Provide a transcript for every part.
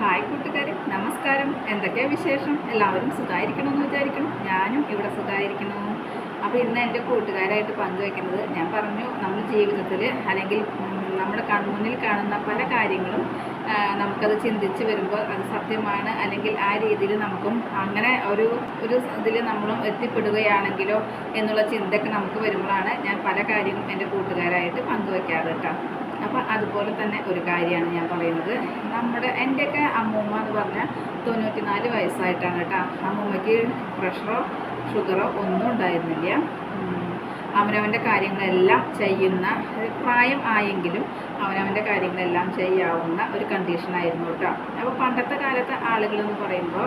Hi കൂട്ടുകാരെ നമസ്കാരം. എന്തൊക്കെയാണ് വിശേഷം? എല്ലാവരും സുഖമായിരിക്കണമെന്ന് വിചാരിക്കണം ഞാനും ഇവിടെ സുഖമായിരിക്കണം അപ്പോൾ ഇന്ന് എന്റെ കൂട്ടുകാരായിട്ട് പങ്കുവയ്ക്കുന്നത് ഞാൻ പറഞ്ഞു നമ്മുടെ ജീവിതത്തിൽ അല്ലെങ്കിൽ നമ്മുടെ കൺമുന്നിൽ കാണുന്ന പല കാര്യങ്ങളും നമുക്കത് ചിന്തിച്ച് വരുമ്പോൾ അത് സത്യമാണ്. അല്ലെങ്കിൽ ആ രീതിയിൽ നമുക്കും അങ്ങനെ ഒരു ഒരു ഇതിൽ നമ്മളും എത്തിപ്പെടുകയാണെങ്കിലോ എന്നുള്ള ചിന്തയൊക്കെ നമുക്ക് വരുമ്പോഴാണ് ഞാൻ പല കാര്യങ്ങളും എന്റെ കൂട്ടുകാരായിട്ട് പങ്കുവയ്ക്കാറ് കേട്ടോ. അപ്പോൾ അതുപോലെ തന്നെ ഒരു കാര്യമാണ് ഞാൻ പറയുന്നത് നമ്മുടെ എന്റെയൊക്കെ അമ്മൂമ്മ എന്ന് പറഞ്ഞാൽ തൊണ്ണൂറ്റി നാല് വയസ്സായിട്ടാണ് കേട്ടോ അമ്മൂമ്മയ്ക്ക് പ്രഷറോ ഷുഗറോ ഒന്നും ഉണ്ടായിരുന്നില്ല. അവനവന്റെ കാര്യങ്ങളെല്ലാം ചെയ്യുന്ന പ്രായം ആയെങ്കിലും അവനവന്റെ കാര്യങ്ങളെല്ലാം ചെയ്യാവുന്ന ഒരു കണ്ടീഷനായിരുന്നു കേട്ടോ അപ്പോൾ പണ്ടത്തെ കാലത്തെ ആളുകൾ എന്ന് പറയുമ്പോൾ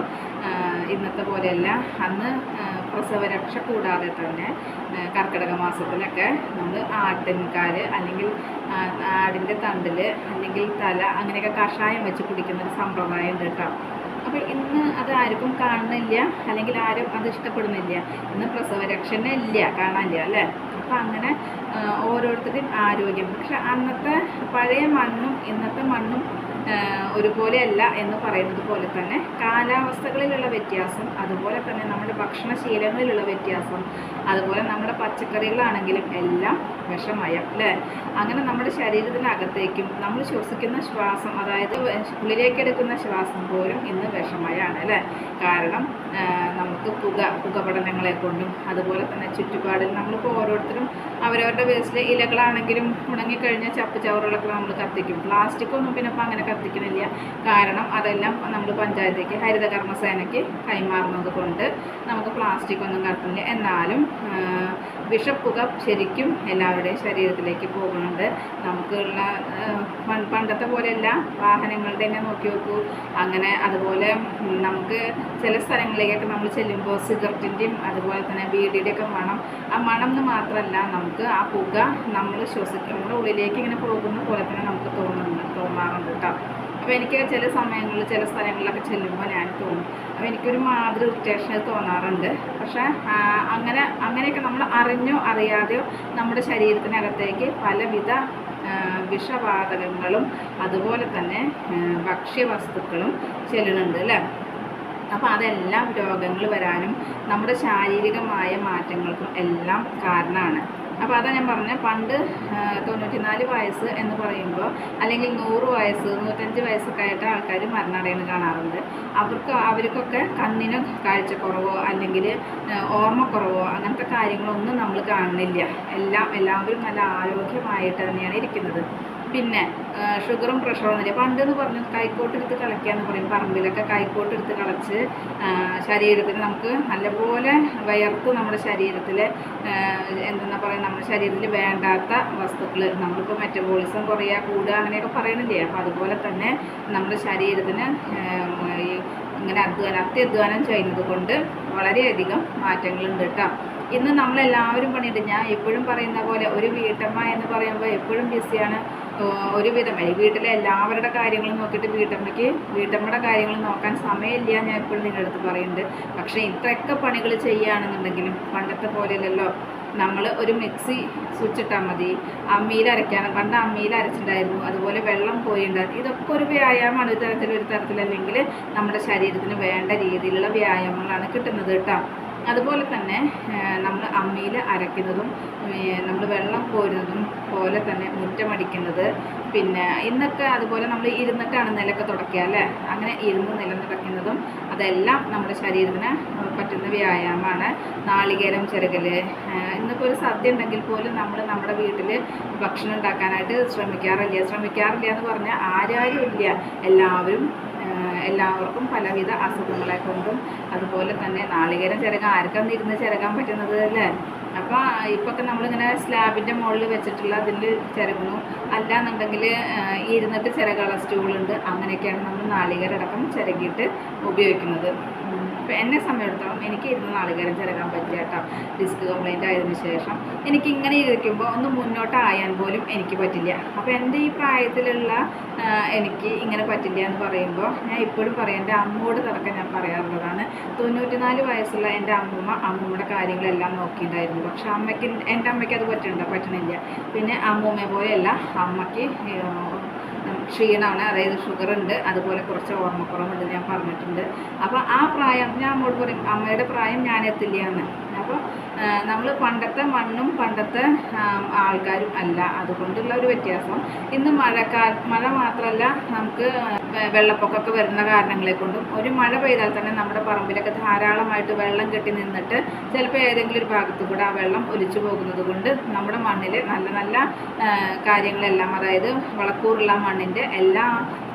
ഇന്നത്തെ പോലെയല്ല. അന്ന് പ്രസവരക്ഷ കൂടാതെ തന്നെ കർക്കിടക മാസത്തിലൊക്കെ നമ്മൾ ആട്ടിൻകാർ അല്ലെങ്കിൽ ആടിന്റെ തണ്ടിൽ അല്ലെങ്കിൽ തല അങ്ങനെയൊക്കെ കഷായം വെച്ച് കുടിക്കുന്ന ഒരു സമ്പ്രദായം ഉണ്ട് കേട്ടോ അപ്പോൾ ഇന്ന് അത് ആർക്കും കാണുന്നില്ല അല്ലെങ്കിൽ ആരും അത് ഇഷ്ടപ്പെടുന്നില്ല. ഇന്ന് പ്രസവരക്ഷണ ഇല്ല കാണാനില്ല അല്ലേ? അപ്പം അങ്ങനെ ഓരോരുത്തരുടെയും ആരോഗ്യം. പക്ഷെ അന്നത്തെ പഴയ മണ്ണും ഇന്നത്തെ മണ്ണും ഒരുപോലെയല്ല എന്ന് പറയുന്നത് പോലെ തന്നെ കാലാവസ്ഥകളിലുള്ള വ്യത്യാസം അതുപോലെ തന്നെ നമ്മുടെ ഭക്ഷണശീലങ്ങളിലുള്ള വ്യത്യാസം അതുപോലെ നമ്മുടെ പച്ചക്കറികളാണെങ്കിലും എല്ലാം വിഷമയം അല്ലേ? അങ്ങനെ നമ്മുടെ ശരീരത്തിനകത്തേക്കും നമ്മൾ ശ്വസിക്കുന്ന ശ്വാസം അതായത് ഉള്ളിലേക്കെടുക്കുന്ന ശ്വാസം പോലും ഇന്ന് വിഷമയാണ് അല്ലേ? കാരണം നമുക്ക് പുക പുകപടലങ്ങളെ കൊണ്ടും അതുപോലെ തന്നെ ചുറ്റുപാടിൽ നമ്മളിപ്പോൾ ഓരോരുത്തരും അവരവരുടെ വേസ്റ്റിലെ ഇലകളാണെങ്കിലും ഉണങ്ങിക്കഴിഞ്ഞ ചപ്പ് ചവറുകളൊക്കെ നമ്മൾ കത്തിക്കും. പ്ലാസ്റ്റിക് ഒന്നും പിന്നെ ഇപ്പം അങ്ങനെ കത്തിക്കുന്നില്ല കാരണം അതെല്ലാം നമ്മൾ പഞ്ചായത്തേക്ക് ഹരിത കർമ്മസേനയ്ക്ക് കൈമാറുന്നത് കൊണ്ട് നമുക്ക് പ്ലാസ്റ്റിക് ഒന്നും കത്തുന്നില്ല എന്നാലും വിഷപ്പുക ശരിക്കും എല്ലാവരുടെയും ശരീരത്തിലേക്ക് പോകുന്നുണ്ട്. നമുക്കുള്ള പണ്ടത്തെ പോലെയല്ല. വാഹനങ്ങളുടെ തന്നെ നോക്കി നോക്കൂ. അങ്ങനെ അതുപോലെ നമുക്ക് ചില സ്ഥലങ്ങളിലേക്കൊക്കെ നമ്മൾ ചെല്ലുമ്പോൾ സിഗരറ്റിന്റെയും അതുപോലെ തന്നെ ബീഡിയുടെയൊക്കെ മണം ആ മണം എന്ന് മാത്രമല്ല നമുക്ക് ആ പുക നമ്മൾ ശ്വസിക്കും നമ്മുടെ ഉള്ളിലേക്ക് ഇങ്ങനെ പോകുന്ന പോലെ തന്നെ നമുക്ക് തോന്നുന്നുണ്ട് തോന്നാറുണ്ട് കേട്ടോ. അപ്പോൾ എനിക്ക് ചില സമയങ്ങളിൽ ചില സ്ഥലങ്ങളിലൊക്കെ ചെല്ലുമ്പോൾ ഞാൻ തോന്നും. അപ്പോൾ എനിക്കൊരു മാതൃ ഇറിറ്റേഷൻ തോന്നാറുണ്ട്. പക്ഷേ അങ്ങനെ അങ്ങനെയൊക്കെ നമ്മൾ അറിഞ്ഞോ അറിയാതെയോ നമ്മുടെ ശരീരത്തിനകത്തേക്ക് പലവിധ വിഷവാതകങ്ങളും അതുപോലെ തന്നെ ഭക്ഷ്യവസ്തുക്കളും ചെല്ലുന്നുണ്ട് അല്ലേ? അപ്പോൾ അതെല്ലാം രോഗങ്ങൾ വരാനും നമ്മുടെ ശാരീരികമായ മാറ്റങ്ങൾക്കും എല്ലാം കാരണമാണ്. അപ്പോൾ അതാ ഞാൻ പറഞ്ഞ പണ്ട് തൊണ്ണൂറ്റിനാല് വയസ്സ് എന്ന് പറയുമ്പോൾ അല്ലെങ്കിൽ നൂറ് വയസ്സ് നൂറ്റഞ്ച് വയസ്സൊക്കെ ആയിട്ട് ആൾക്കാർ മരണടയെന്ന് കാണാറുണ്ട്. അവർക്ക് അവർക്കൊക്കെ കണ്ണിന് കാഴ്ചക്കുറവോ അല്ലെങ്കിൽ ഓർമ്മക്കുറവോ അങ്ങനത്തെ കാര്യങ്ങളൊന്നും നമ്മൾ കാണുന്നില്ല. എല്ലാം എല്ലാവരും നല്ല ആരോഗ്യമായിട്ട് തന്നെയാണ് ഇരിക്കുന്നത്. പിന്നെ ഷുഗറും പ്രഷറും ഒന്നുമില്ല. പണ്ടെന്ന് പറഞ്ഞു കൈക്കോട്ട് എടുത്ത് എന്ന് പറയും. പറമ്പിലൊക്കെ കൈക്കോട്ട് എടുത്ത് കളച്ച് ശരീരത്തിന് നമുക്ക് നല്ലപോലെ വയർത്ത് നമ്മുടെ ശരീരത്തിൽ എന്താ പറയുക നമ്മുടെ ശരീരത്തിൽ വേണ്ടാത്ത വസ്തുക്കൾ നമ്മളിപ്പോൾ മെറ്റബോളിസം കുറയുക കൂടുക അങ്ങനെയൊക്കെ പറയണില്ലേ? അപ്പോൾ അതുപോലെ തന്നെ നമ്മുടെ ശരീരത്തിന് ഇങ്ങനെ അധ്വാനം അത്യധ്വാനം ചെയ്യുന്നത് കൊണ്ട് വളരെയധികം മാറ്റങ്ങളുണ്ട് കേട്ടോ ഇന്ന് നമ്മളെല്ലാവരും പണിയിട്ട് ഞാൻ എപ്പോഴും പറയുന്ന പോലെ ഒരു വീട്ടമ്മ എന്ന് പറയുമ്പോൾ എപ്പോഴും ബിസിയാണ്. ഒരുവിധം വീട്ടിലെ എല്ലാവരുടെ കാര്യങ്ങളും നോക്കിയിട്ട് വീട്ടമ്മയ്ക്ക് വീട്ടമ്മയുടെ കാര്യങ്ങൾ നോക്കാൻ സമയമില്ല ഞാൻ എപ്പോഴും നിങ്ങളുടെ അടുത്ത് പറയുന്നുണ്ട്. പക്ഷേ ഇത്രയൊക്കെ പണികൾ ചെയ്യുകയാണെന്നുണ്ടെങ്കിലും പണ്ടത്തെ പോലെയല്ലല്ലോ. നമ്മൾ ഒരു മിക്സി സ്വിച്ച് ഇട്ടാൽ മതി. അമ്മിയിൽ അരയ്ക്കാൻ പണ്ട് അമ്മിയിൽ അരച്ചിട്ടുണ്ടായിരുന്നു. അതുപോലെ വെള്ളം പോയിണ്ടായിരുന്നു ഇതൊക്കെ ഒരു വ്യായാമമാണ്. ഒരു തരത്തിൽ ഒരു തരത്തിലല്ലെങ്കിൽ നമ്മുടെ ശരീരത്തിന് വേണ്ട രീതിയിലുള്ള വ്യായാമങ്ങളാണ് കിട്ടുന്നത് കേട്ടോ. അതുപോലെ തന്നെ നമ്മൾ അമ്മിയിൽ അരയ്ക്കുന്നതും നമ്മൾ വെള്ളം കോരുന്നതും പോലെ തന്നെ മുറ്റമടിക്കുന്നത്. പിന്നെ ഇന്നൊക്കെ അതുപോലെ നമ്മൾ ഇരുന്നിട്ടാണ് നിലയ്ക്ക് തുടക്കുക അല്ലേ? അങ്ങനെ ഇരുന്ന് നിലം തുടയ്ക്കുന്നതും അതെല്ലാം നമ്മുടെ ശരീരത്തിന് പറ്റുന്ന വ്യായാമമാണ്. നാളികേരം ചെറുകൽ ഇന്നിപ്പോൾ ഒരു സദ്യ ഉണ്ടെങ്കിൽ പോലും നമ്മൾ നമ്മുടെ വീട്ടിൽ ഭക്ഷണം ഉണ്ടാക്കാനായിട്ട് ശ്രമിക്കാറില്ല. ശ്രമിക്കാറില്ല എന്ന് പറഞ്ഞാൽ ആരാരും ഇല്ല എല്ലാവരും എല്ലാവർക്കും പലവിധ അസുഖങ്ങളെ കൊണ്ടും അതുപോലെ തന്നെ നാളികേരം ചിരകാൻ ആർക്കാന്ന് ഇരുന്ന് ചിരകാൻ പറ്റുന്നത് അല്ലേ? അപ്പോൾ ഇപ്പൊക്കെ നമ്മളിങ്ങനെ സ്ലാബിന്റെ മുകളിൽ വെച്ചിട്ടുള്ള അതിൽ ചിരകുന്നു. അല്ലാന്നുണ്ടെങ്കിൽ ഇരുന്നിട്ട് ചിരകള സ്റ്റൂളുണ്ട്. അങ്ങനെയൊക്കെയാണ് നമ്മൾ നാളികേരം അടക്കം ചിരകിയിട്ട് ഉപയോഗിക്കുന്നത്. അപ്പോൾ എന്നെ സംബന്ധിച്ചിടത്തോളം എനിക്ക് ഇരുന്ന് നാളികേരം ചിരകാൻ പറ്റില്ല കേട്ടോ. ഡിസ്ക് കംപ്ലൈന്റ് ആയതിനു ശേഷം എനിക്ക് ഇങ്ങനെ ഇരിക്കുമ്പോൾ ഒന്ന് മുന്നോട്ടായാൻ പോലും എനിക്ക് പറ്റില്ല. അപ്പോൾ എന്റെ ഈ പ്രായത്തിലുള്ള എനിക്ക് ഇങ്ങനെ പറ്റില്ല എന്ന് പറയുമ്പോൾ ഞാൻ ഇപ്പോഴും പറയാം എന്റെ അമ്മയോട് തുടക്കം ഞാൻ പറയാറുള്ളതാണ്. തൊണ്ണൂറ്റിനാല് വയസ്സുള്ള എന്റെ അമ്മൂമ്മ അമ്മൂമ്മയുടെ കാര്യങ്ങളെല്ലാം നോക്കിയിട്ടുണ്ടായിരുന്നു. പക്ഷേ അമ്മയ്ക്ക് എന്റെ അമ്മയ്ക്ക് അത് പറ്റുന്നുണ്ടോ പറ്റണില്ല. പിന്നെ അമ്മൂമ്മയെ പോലെയല്ല അമ്മയ്ക്ക് ക്ഷീണമാണ്. അതായത് ഷുഗർ ഉണ്ട് അതുപോലെ കുറച്ച് ഓർമ്മക്കുറവുണ്ട് ഞാൻ പറഞ്ഞിട്ടുണ്ട്. അപ്പോൾ ആ പ്രായം ഞാൻ അമ്മോട് പറയും അമ്മയുടെ പ്രായം ഞാൻ എത്തില്ല എന്ന്. അപ്പോൾ നമ്മൾ പണ്ടത്തെ മണ്ണും പണ്ടത്തെ ആൾക്കാരും അല്ല. അതുകൊണ്ടുള്ള ഒരു വ്യത്യാസം. ഇന്ന് മഴക്കാ മഴ മാത്രമല്ല നമുക്ക് വെള്ളപ്പൊക്കമൊക്കെ വരുന്ന കാരണങ്ങളെ കൊണ്ടും ഒരു മഴ പെയ്താൽ തന്നെ നമ്മുടെ പറമ്പിലൊക്കെ ധാരാളമായിട്ട് വെള്ളം കെട്ടി നിന്നിട്ട് ചിലപ്പോൾ ഏതെങ്കിലും ഒരു ഭാഗത്ത് കൂടെ ആ വെള്ളം ഒലിച്ചു പോകുന്നത് കൊണ്ട് നമ്മുടെ മണ്ണിൽ നല്ല നല്ല കാര്യങ്ങളെല്ലാം അതായത് വളക്കൂറുള്ള മണ്ണിന്റെ എല്ലാ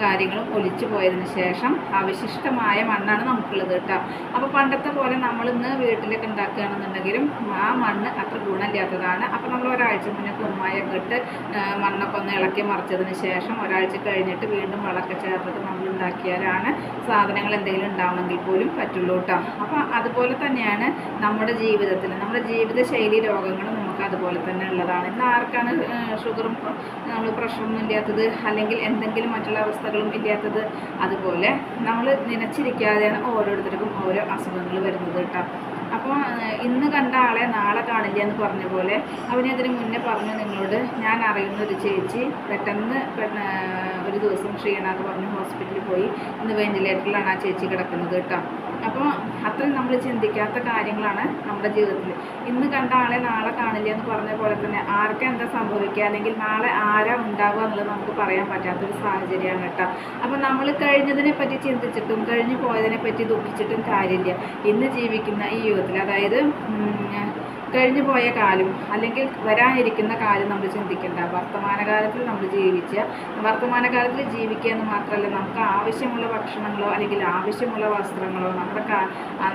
കാര്യങ്ങളും ഒലിച്ചു പോയതിന് ശേഷം അവശിഷ്ടമായ മണ്ണാണ് നമുക്കുള്ളത് കേട്ടോ. അപ്പോൾ പണ്ടത്തെ പോലെ നമ്മളിന്ന് വീട്ടിലൊക്കെ ഉണ്ടാക്കുകയാണെന്നുണ്ടെങ്കിലും ആ മണ്ണ് അത്ര ഗുണമില്ലാത്തതാണ്. അപ്പോൾ നമ്മൾ ഒരാഴ്ച മുന്നേ കുമ്മായൊക്കെ ഇട്ട് മണ്ണൊക്കെ ഒന്ന് ഇളക്കി മറിച്ചതിന് ശേഷം ഒരാഴ്ച കഴിഞ്ഞിട്ട് വീണ്ടും വളമൊക്കെ ചേർത്തിട്ട് നമ്മൾ ഉണ്ടാക്കിയാലാണ് സാധനങ്ങൾ എന്തെങ്കിലും ഉണ്ടാവണമെങ്കിൽ പോലും പറ്റുള്ളൂ കേട്ടോ അപ്പോൾ അതുപോലെ തന്നെയാണ് നമ്മുടെ ജീവിതത്തിൽ. നമ്മുടെ ജീവിതശൈലി രോഗങ്ങളും നമുക്ക് അതുപോലെ തന്നെ ഉള്ളതാണ്. ഇന്ന് ആർക്കാണ് ഷുഗറും നമ്മൾ പ്രഷറൊന്നും ഇല്ലാത്തത് അല്ലെങ്കിൽ എന്തെങ്കിലും മറ്റുള്ള അവസ്ഥകളും ഇല്ലാത്തത് അതുപോലെ നമ്മൾ നനച്ചിരിക്കാതെയാണ് ഓരോരുത്തർക്കും ഓരോ അസുഖങ്ങൾ വരുന്നത് കേട്ടോ അപ്പോൾ ഇന്ന് കണ്ട ആളെ നാളെ കാണില്ല എന്ന് പറഞ്ഞ പോലെ അവനതിന് മുന്നേ പറഞ്ഞു നിങ്ങളോട് ഞാൻ അറിയുന്ന ഒരു ചേച്ചി പെട്ടെന്ന് ഒരു ദിവസം ക്ഷീണാന്ന് പറഞ്ഞ് ഹോസ്പിറ്റലിൽ പോയി ഇന്ന് വെന്റിലേറ്ററിലാണ് ആ ചേച്ചി കിടക്കുന്നത് കേട്ടോ. അപ്പോൾ അത്രയും നമ്മൾ ചിന്തിക്കാത്ത കാര്യങ്ങളാണ് നമ്മുടെ ജീവിതത്തിൽ. ഇന്ന് കണ്ട ആളെ നാളെ കാണില്ല എന്ന് പറഞ്ഞ പോലെ തന്നെ ആർക്കും എന്താ സംഭവിക്കുക? അല്ലെങ്കിൽ നാളെ ആരാ ഉണ്ടാവുക എന്നുള്ളത് നമുക്ക് പറയാൻ പറ്റാത്തൊരു സാഹചര്യമാണ് കേട്ടോ. അപ്പോൾ നമ്മൾ കഴിഞ്ഞതിനെ പറ്റി ചിന്തിച്ചിട്ടും കഴിഞ്ഞു പോയതിനെ പറ്റി ദുഃഖിച്ചിട്ടും കാര്യമില്ല. ഇന്ന് ജീവിക്കുന്ന ഈ യുഗത്തിൽ അതായത് കഴിഞ്ഞു പോയ കാലം അല്ലെങ്കിൽ വരാനിരിക്കുന്ന കാലം നമ്മൾ ചിന്തിക്കേണ്ട. വർത്തമാനകാലത്തിൽ നമ്മൾ ജീവിച്ച വർത്തമാനകാലത്തിൽ ജീവിക്കുക എന്ന് മാത്രമല്ല നമുക്ക് ആവശ്യമുള്ള ഭക്ഷണങ്ങളോ അല്ലെങ്കിൽ ആവശ്യമുള്ള വസ്ത്രങ്ങളോ നമ്മുടെ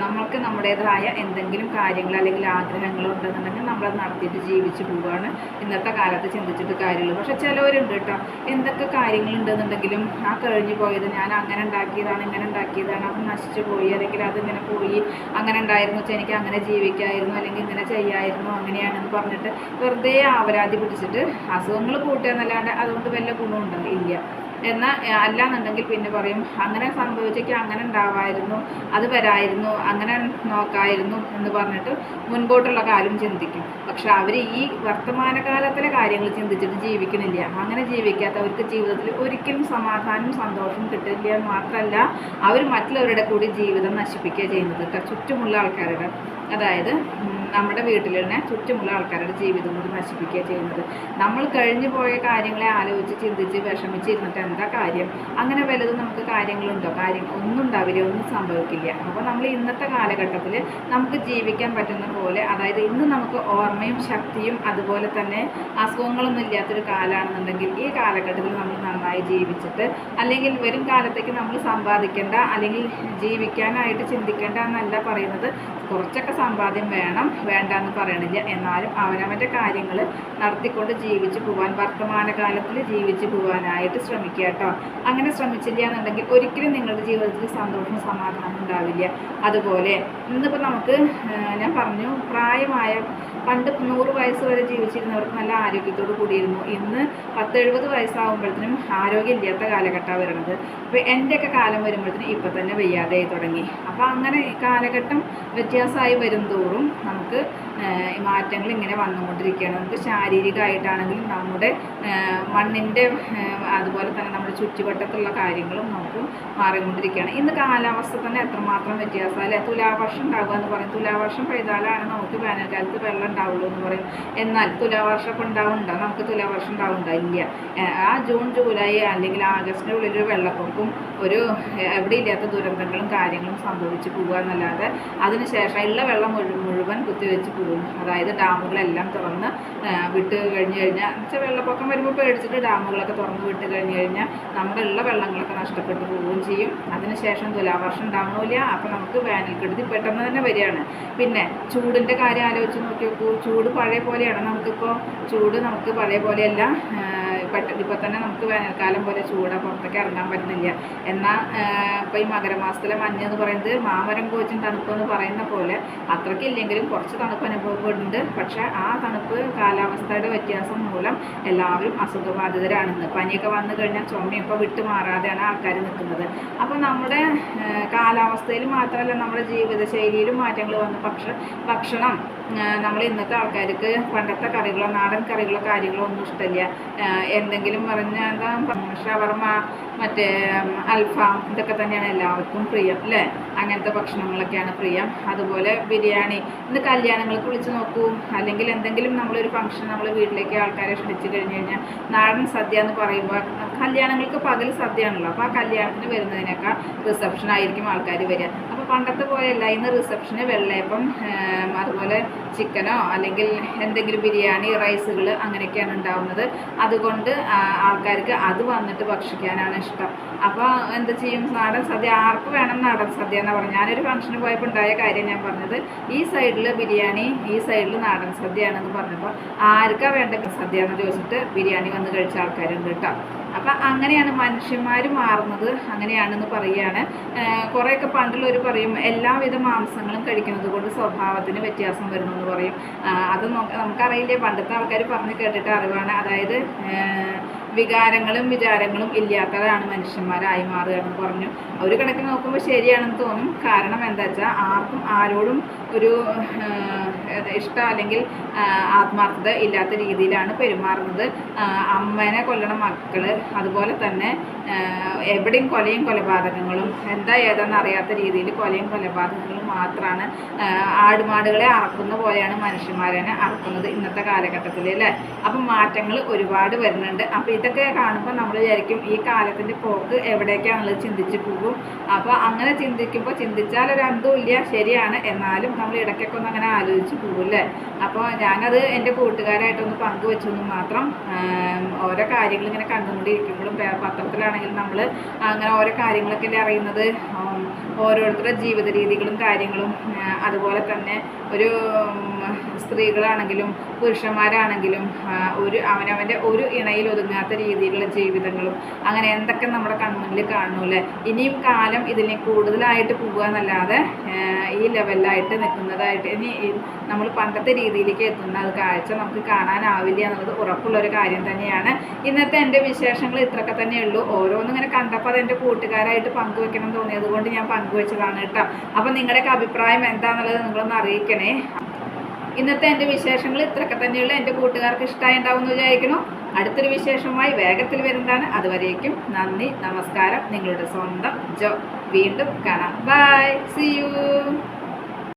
നമുക്ക് നമ്മുടേതായ എന്തെങ്കിലും കാര്യങ്ങൾ അല്ലെങ്കിൽ ആഗ്രഹങ്ങളോ ഉണ്ടെന്നുണ്ടെങ്കിൽ നമ്മളത് നടത്തിയിട്ട് ജീവിച്ചു പോവുകയാണ് ഇന്നത്തെ കാലത്ത് ചിന്തിച്ചിട്ട് കാര്യമുള്ളൂ. പക്ഷെ ചിലവരുണ്ട് കേട്ടോ. എന്തൊക്കെ കാര്യങ്ങളുണ്ടെന്നുണ്ടെങ്കിലും ആ കഴിഞ്ഞു പോയത് ഞാൻ അങ്ങനെ ഉണ്ടാക്കിയതാണ് ഇങ്ങനെ ഉണ്ടാക്കിയതാണ് അത് നശിച്ചു പോയി അല്ലെങ്കിൽ അതിങ്ങനെ പോയി അങ്ങനെ ഉണ്ടായിരുന്നു വെച്ചാൽ എനിക്ക് അങ്ങനെ ജീവിക്കായിരുന്നു അല്ലെങ്കിൽ ഇങ്ങനെ ചെയ്യായിരുന്നു അങ്ങനെയാണെന്ന് പറഞ്ഞിട്ട് വെറുതെ ആവരാതി പിടിച്ചിട്ട് അസുഖങ്ങൾ കൂട്ടുക എന്നല്ലാണ്ട് അതുകൊണ്ട് വല്ല ഗുണമുണ്ടോ ഇല്ല. എന്നാൽ അല്ലാന്നുണ്ടെങ്കിൽ പിന്നെ പറയും അങ്ങനെ സംഭവിച്ചെങ്കിൽ അങ്ങനെ ഉണ്ടാവായിരുന്നു അത് വരായിരുന്നു അങ്ങനെ നോക്കായിരുന്നു എന്ന് പറഞ്ഞിട്ട് മുൻപോട്ടുള്ള കാലം ചിന്തിക്കും. പക്ഷെ അവർ ഈ വർത്തമാനകാലത്തിലെ കാര്യങ്ങൾ ചിന്തിച്ചിട്ട് ജീവിക്കണില്ല. അങ്ങനെ ജീവിക്കാത്തവർക്ക് ജീവിതത്തിൽ ഒരിക്കലും സമാധാനവും സന്തോഷവും കിട്ടില്ല എന്ന് മാത്രമല്ല അവർ മറ്റുള്ളവരുടെ കൂടി ജീവിതം നശിപ്പിക്കുക ചെയ്യുന്നത് ചുറ്റുമുള്ള ആൾക്കാരുടെ. അതായത് നമ്മുടെ തന്നെ ചുറ്റുമുള്ള ആൾക്കാരുടെ ജീവിതം കൂടി നശിപ്പിക്കുക ചെയ്യുന്നത്. നമ്മൾ കഴിഞ്ഞു പോയ കാര്യങ്ങളെ ആലോചിച്ച് ചിന്തിച്ച് വിഷമിച്ചിരുന്നിട്ട് എന്താ കാര്യം? അങ്ങനെ വലുതും നമുക്ക് കാര്യങ്ങളുണ്ടോ? കാര്യം ഒന്നും ഉണ്ടാവില്ല ഒന്നും സംഭവിക്കില്ല. അപ്പോൾ നമ്മൾ ഇന്നത്തെ കാലഘട്ടത്തിൽ നമുക്ക് ജീവിക്കാൻ പറ്റുന്ന പോലെ അതായത് ഇന്ന് നമുക്ക് ഓർമ്മയും ശക്തിയും അതുപോലെ തന്നെ അസുഖങ്ങളൊന്നും ഇല്ലാത്തൊരു കാലമാണെന്നുണ്ടെങ്കിൽ ഈ കാലഘട്ടത്തിൽ നമ്മൾ നന്നായി ജീവിച്ചിട്ട് അല്ലെങ്കിൽ വരും കാലത്തേക്ക് നമ്മൾ സമ്പാദിക്കേണ്ട അല്ലെങ്കിൽ ജീവിക്കാനായിട്ട് ചിന്തിക്കേണ്ട എന്നല്ല പറയുന്നത് കുറച്ചൊക്കെ സമ്പാദ്യം വേണം. വേണ്ട എന്ന് പറയണില്ല. എന്നാലും അവനവന്റെ കാര്യങ്ങൾ നടത്തിക്കൊണ്ട് ജീവിച്ചു പോകാൻ വർത്തമാനകാലത്തിൽ ജീവിച്ചു പോകാനായിട്ട് ശ്രമിക്കുക കേട്ടോ. അങ്ങനെ ശ്രമിച്ചില്ല എന്നുണ്ടെങ്കിൽ ഒരിക്കലും നിങ്ങളുടെ ജീവിതത്തിൽ സന്തോഷം സമാധാനം ഉണ്ടാവില്ല. അതുപോലെ ഇന്നിപ്പോൾ നമുക്ക് ഞാൻ പറഞ്ഞു പ്രായമായ പണ്ട് നൂറ് വയസ്സ് വരെ ജീവിച്ചിരുന്നവർക്ക് നല്ല ആരോഗ്യത്തോട് കൂടിയിരുന്നു. ഇന്ന് പത്തെഴുപത് വയസ്സാകുമ്പോഴത്തേനും ആരോഗ്യമില്ലാത്ത കാലഘട്ടമാണ് വരുന്നത്. അപ്പോൾ എന്റെയൊക്കെ കാലം വരുമ്പോഴത്തേനും ഇപ്പം തന്നെ വയ്യാതെയായി തുടങ്ങി. അപ്പോൾ അങ്ങനെ കാലഘട്ടം വ്യത്യാസമായി വരും തോറും നമുക്ക് ഏഹ്, ഈ മാറ്റങ്ങൾ ഇങ്ങനെ വന്നുകൊണ്ടിരിക്കുകയാണ്. നമുക്ക് ശാരീരികമായിട്ടാണെങ്കിലും നമ്മുടെ മണ്ണിന്റെ അതുപോലെ തന്നെ നമ്മുടെ ചുറ്റുവട്ടത്തുള്ള കാര്യങ്ങളും നമുക്ക് മാറിക്കൊണ്ടിരിക്കുകയാണ്. ഇന്ന് കാലാവസ്ഥ തന്നെ എത്രമാത്രം വ്യത്യാസം അല്ലെ? തുലാവർഷം ഉണ്ടാവുക എന്ന് പറയും. തുലാവർഷം പെയ്താലാണ് നമുക്ക് വേനൽക്കാലത്ത് വെള്ളം ഉണ്ടാവുള്ളൂ എന്ന് പറയും. എന്നാൽ തുലാവർഷം ഒക്കെ ഉണ്ടാവുന്നുണ്ടോ? നമുക്ക് തുലാവർഷം ഉണ്ടാവുന്നുണ്ടോ? ഇല്ല. ആ ജൂൺ ജൂലൈ അല്ലെങ്കിൽ ആഗസ്റ്റിന്റെ ഉള്ളിൽ ഒരു വെള്ളപ്പൊക്കും ഒരു എവിടെ ഇല്ലാത്ത ദുരന്തങ്ങളും കാര്യങ്ങളും സംഭവിച്ചു പോകുക എന്നല്ലാതെ അതിനുശേഷം ഉള്ള വെള്ളം മുഴുവൻ കുത്തിവെച്ച് പോകും അതായത് ഡാമുകളെല്ലാം തുറന്ന് വിട്ട് കഴിഞ്ഞ് കഴിഞ്ഞാൽ വെച്ചാൽ വെള്ളപ്പൊക്കം വരുമ്പോൾ പേടിച്ചിട്ട് ഡാമുകളൊക്കെ തുറന്ന് വിട്ട് കഴിഞ്ഞ് കഴിഞ്ഞാൽ നമ്മുടെ ഉള്ള വെള്ളങ്ങളൊക്കെ നഷ്ടപ്പെട്ടു പോവുകയും ചെയ്യും. അതിനുശേഷം തുലാവർഷം ഉണ്ടാവില്ല അപ്പോൾ നമുക്ക് വേനൽക്കെടുതി പെട്ടെന്ന് തന്നെ വരികയാണ്. പിന്നെ ചൂടിന്റെ കാര്യം ആലോചിച്ച് നോക്കി നോക്കൂ ചൂട് പഴയ പോലെയാണ് നമുക്കിപ്പോൾ ചൂട് നമുക്ക് പഴയ പോലെയല്ല. ഇപ്പോൾ തന്നെ നമുക്ക് വേനൽക്കാലം പോലെ ചൂടാ പുറത്തേക്ക് ഇറങ്ങാൻ പറ്റുന്നില്ല. എന്നാൽ ഇപ്പോൾ ഈ മകരമാസത്തിലെ മഞ്ഞ് എന്ന് പറയുന്നത് മാമരം കോച്ചും തണുപ്പ് എന്ന് പറയുന്ന പോലെ അത്രയ്ക്കില്ലെങ്കിലും കുറച്ച് തണുപ്പ് അനുഭവപ്പെടുന്നുണ്ട്. പക്ഷേ ആ തണുപ്പ് കാലാവസ്ഥയുടെ വ്യത്യാസം മൂലം എല്ലാവരും അസുഖബാധിതരാണെന്ന്. പനിയൊക്കെ വന്നു കഴിഞ്ഞാൽ ചുമയൊക്കെ വിട്ടു മാറാതെയാണ് ആൾക്കാർ നിൽക്കുന്നത്. അപ്പോൾ നമ്മുടെ കാലാവസ്ഥയിൽ മാത്രമല്ല നമ്മുടെ ജീവിതശൈലിയിലും മാറ്റങ്ങൾ വന്നു. പക്ഷെ ഭക്ഷണം നമ്മൾ ഇന്നത്തെ ആൾക്കാർക്ക് പണ്ടത്തെ കറികളോ നാടൻ കറികളോ കാര്യങ്ങളോ ഒന്നും ഇഷ്ടമില്ല. ഏഹ്, എന്തെങ്കിലും പറഞ്ഞ എന്താ ഷവർമ മറ്റേ അൽഫാം ഇതൊക്കെ തന്നെയാണ് എല്ലാവർക്കും പ്രിയം അല്ലേ? അങ്ങനത്തെ ഭക്ഷണങ്ങളൊക്കെയാണ് പ്രിയം. അതുപോലെ ബിരിയാണി ഇന്ന് കല്യാണങ്ങൾക്ക് വിളിച്ച് നോക്കൂ. അല്ലെങ്കിൽ എന്തെങ്കിലും നമ്മളൊരു ഫംഗ്ഷൻ നമ്മൾ വീട്ടിലേക്ക് ആൾക്കാരെ ക്ഷണിച്ച് കഴിഞ്ഞ് കഴിഞ്ഞാൽ നാടൻ സദ്യ എന്ന് പറയുമ്പോൾ കല്യാണങ്ങൾക്ക് പകൽ സദ്യയാണല്ലോ. അപ്പോൾ ആ കല്യാണത്തിന് വരുന്നതിനേക്കാൾ റിസപ്ഷൻ ആയിരിക്കും ആൾക്കാർ വരിക. അപ്പോൾ പണ്ടത്തെ പോലെയല്ല ഇന്ന് റിസപ്ഷന് വെള്ളയപ്പം അതുപോലെ ചിക്കനോ അല്ലെങ്കിൽ എന്തെങ്കിലും ബിരിയാണി റൈസുകൾ അങ്ങനെയൊക്കെയാണ് ഉണ്ടാവുന്നത്. അതുകൊണ്ട് ആൾക്കാർക്ക് അത് വന്നിട്ട് ഭക്ഷിക്കാനാണ് ഇഷ്ടം. അപ്പോൾ എന്താ ചെയ്യും? നാടൻ സദ്യ ആർക്ക് വേണം നാടൻ സദ്യ എന്ന് പറഞ്ഞു ഞാനൊരു ഫംഗ്ഷന് പോയപ്പോൾ ഉണ്ടായ കാര്യം ഞാൻ പറഞ്ഞത് ഈ സൈഡിൽ ബിരിയാണി ഈ സൈഡിൽ നാടൻ സദ്യ ആണെന്ന് പറഞ്ഞപ്പോൾ ആർക്കാ വേണ്ട സദ്യ എന്ന് ചോദിച്ചിട്ട് ബിരിയാണി വന്ന് കഴിച്ച ആൾക്കാരുണ്ട് കേട്ടോ അപ്പം അങ്ങനെയാണ് മനുഷ്യന്മാർ മാറുന്നത് അങ്ങനെയാണെന്ന് പറയുകയാണ്. കുറേയൊക്കെ പണ്ടുള്ളവർ പറയും എല്ലാവിധ മാംസങ്ങളും കഴിക്കുന്നത് കൊണ്ട് സ്വഭാവത്തിന് വ്യത്യാസം വരുന്നു എന്ന് പറയും അത് നമുക്കറിയില്ലേ? പണ്ടത്തെ ആൾക്കാർ പറഞ്ഞ് കേട്ടിട്ട് അറിവാണ്. അതായത് വികാരങ്ങളും വിചാരങ്ങളും ഇല്ലാത്തവരാണ് മനുഷ്യന്മാരായി മാറുകയെന്ന് പറഞ്ഞു. ഒരു കണക്ക് നോക്കുമ്പോൾ ശരിയാണെന്ന് തോന്നും. കാരണം എന്താ വെച്ചാൽ ആർക്കും ആരോടും ഒരു ഇഷ്ടം അല്ലെങ്കിൽ ആത്മാർത്ഥത ഇല്ലാത്ത രീതിയിലാണ് പെരുമാറുന്നത്. അമ്മേനെ കൊല്ലണ മക്കൾ അതുപോലെ തന്നെ എവിടെയും കൊലയും കൊലപാതകങ്ങളും എന്താ ഏതാണെന്ന് അറിയാത്ത രീതിയിൽ കൊലയും കൊലപാതകങ്ങളും മാത്രമാണ് ആടുമാടുകളെ അറക്കുന്ന പോലെയാണ് മനുഷ്യന്മാരെ അറക്കുന്നത് ഇന്നത്തെ കാലഘട്ടത്തിൽ അല്ലേ? അപ്പം മാറ്റങ്ങൾ ഒരുപാട് വരുന്നുണ്ട്. അപ്പോൾ ഇതൊക്കെ കാണുമ്പോൾ നമ്മൾ വിചാരിക്കും ഈ കാലത്തിന്റെ പോക്ക് എവിടേക്കാണുള്ളത് ചിന്തിച്ച് പോകും. അപ്പോൾ അങ്ങനെ ചിന്തിക്കുമ്പോൾ ചിന്തിച്ചാൽ ഒരു ഇല്ല ശരിയാണ്. എന്നാലും നമ്മൾ ഇടയ്ക്കൊക്കെ ഒന്ന് അങ്ങനെ ആലോചിച്ച് പോകുമല്ലേ അപ്പോൾ ഞാനത് എന്റെ കൂട്ടുകാരായിട്ടൊന്ന് പങ്കുവെച്ചൊന്ന് മാത്രം ഓരോ കാര്യങ്ങൾ ഇങ്ങനെ കണ്ടുകൊണ്ടിരിക്കുമ്പോഴും പേ- പത്രത്തിലാണെങ്കിലും നമ്മൾ അങ്ങനെ ഓരോ കാര്യങ്ങളൊക്കെ അല്ലേ അറിയുന്നത് ഓരോരുത്തരുടെ ജീവിത രീതികളും കാര്യങ്ങളും അതുപോലെ തന്നെ ഒരു സ്ത്രീകളാണെങ്കിലും പുരുഷന്മാരാണെങ്കിലും ഒരു അവനവന്റെ ഒരു ഇണയിൽ ഒതുങ്ങാത്ത രീതിയിലുള്ള ജീവിതങ്ങളും അങ്ങനെ എന്തൊക്കെ നമ്മുടെ കൺമുന്നിൽ കാണൂലേ ഇനിയും കാലം ഇതിനെ കൂടുതലായിട്ട് പോകുക എന്നല്ലാതെ ഈ ലെവലിലായിട്ട് നിൽക്കുന്നതായിട്ട് ഇനി നമ്മൾ പണ്ടത്തെ രീതിയിലേക്ക് എത്തുന്ന അത് കാഴ്ച നമുക്ക് കാണാനാവില്ല എന്നുള്ളത് ഉറപ്പുള്ള ഒരു കാര്യം തന്നെയാണ്. ഇന്നത്തെ എന്റെ വിശേഷങ്ങൾ ഇത്രയൊക്കെ തന്നെയുള്ളൂ ഓരോന്നും ഇങ്ങനെ കണ്ടപ്പോൾ അത് എന്റെ കൂട്ടുകാരായിട്ട് പങ്കുവെക്കണം തോന്നിയത് കൊണ്ട് ഞാൻ പങ്കുവെച്ചതാണ് കേട്ടോ. അപ്പോൾ നിങ്ങളുടെയൊക്കെ അഭിപ്രായം എന്താണെന്നുള്ളത് നിങ്ങളൊന്ന് അറിയിക്കണേ. ഇന്നത്തെ എന്റെ വിശേഷങ്ങൾ ഇത്രയൊക്കെ തന്നെയുള്ള. എന്റെ കൂട്ടുകാർക്ക് ഇഷ്ടമായി ഉണ്ടാവും എന്ന് വിചാരിക്കുന്നു. അടുത്തൊരു വിശേഷമായി വേഗത്തിൽ വരുന്നതാണ്. അതുവരേക്കും നന്ദി നമസ്കാരം. നിങ്ങളുടെ സ്വന്തം ജോ. വീണ്ടും കാണാം. By C U